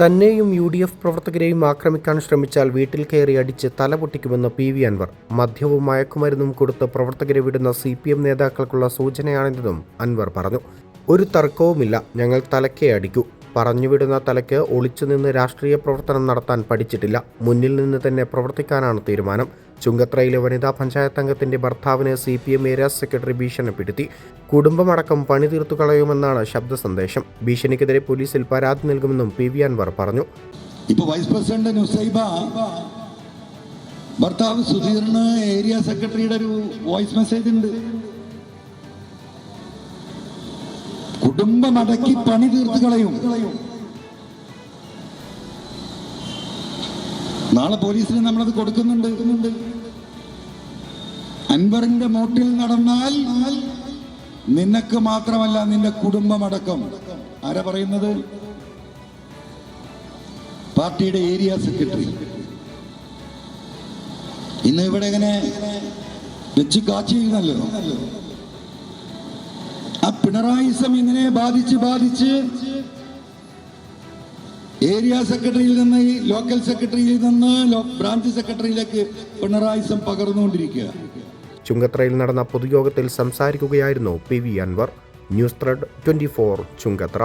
തന്നെയും U D F പ്രവർത്തകരെയും ആക്രമിക്കാൻ ശ്രമിച്ചാൽ വീട്ടിൽ കയറി അടിച്ച് തല പൊട്ടിക്കുമെന്ന് പി വി അൻവർ. മദ്യവും മയക്കുമരുന്നും കൊടുത്ത് പ്രവർത്തകരെ വിടുന്ന സി പി എം നേതാക്കൾക്കുള്ള സൂചനയാണിതെന്നും അൻവർ പറഞ്ഞു. ഒരു തർക്കവുമില്ല ഞങ്ങൾ തലക്കേ അടിക്കൂ. പറഞ്ഞുവിടുന്ന തലയ്ക്ക് ഒളിച്ചു നിന്ന് രാഷ്ട്രീയ പ്രവർത്തനം നടത്താൻ പഠിച്ചിട്ടില്ല. മുന്നിൽ നിന്ന് തന്നെ പ്രവർത്തിക്കാനാണ് തീരുമാനം. ചുങ്കത്രയിലെ വനിതാ പഞ്ചായത്ത് അംഗത്തിന്റെ ഭർത്താവിന് C P M area secretary ഭീഷണിപ്പെടുത്തി. കുടുംബമടക്കം പണി തീർത്തു കളയുമെന്നാണ് ശബ്ദ സന്ദേശം ഭീഷണിക്കെതിരെ പോലീസിൽ പരാതി നൽകുമെന്നും പി വി അൻവർ പറഞ്ഞു. ഇപ്പോൾ വൈസ് പ്രസിഡന്റ് നുസൈബ ഭർത്താവ് സുധീറിന് ഏരിയ സെക്രട്ടറിയുടെ ഒരു വോയിസ് മെസ്സേജ് ഉണ്ട്. കുടുംബമടക്കി പണി തീർത്തു കളയും. നാളെ പോലീസിന് നമ്മളത് കൊടുക്കുന്നുണ്ട്. അൻവറിന്റെ മോട്ടിൽ നടന്നാൽ നിനക്ക് മാത്രമല്ല നിന്റെ കുടുംബമടക്കം ആരാ പറയുന്നത്? പാർട്ടിയുടെ ഏരിയ സെക്രട്ടറി. ഇന്ന് ഇവിടെ ഇങ്ങനെ വെച്ച് കാച്ചിരുന്നല്ലോ ആ പിണറായിസം ഇങ്ങനെ ബാധിച്ച് ബാധിച്ച് ഏരിയ സെക്രട്ടറിയിൽ നിന്ന് ലോക്കൽ സെക്രട്ടറിയിൽ നിന്ന് ബ്രാഞ്ച് സെക്രട്ടറിയിലേക്ക് പിണറായിസം പകർന്നുകൊണ്ടിരിക്കുക. ചുങ്കത്രയിൽ നടന്ന പൊതുയോഗത്തിൽ സംസാരിക്കുകയായിരുന്നു P V Anvar. News thread twenty Chungathara.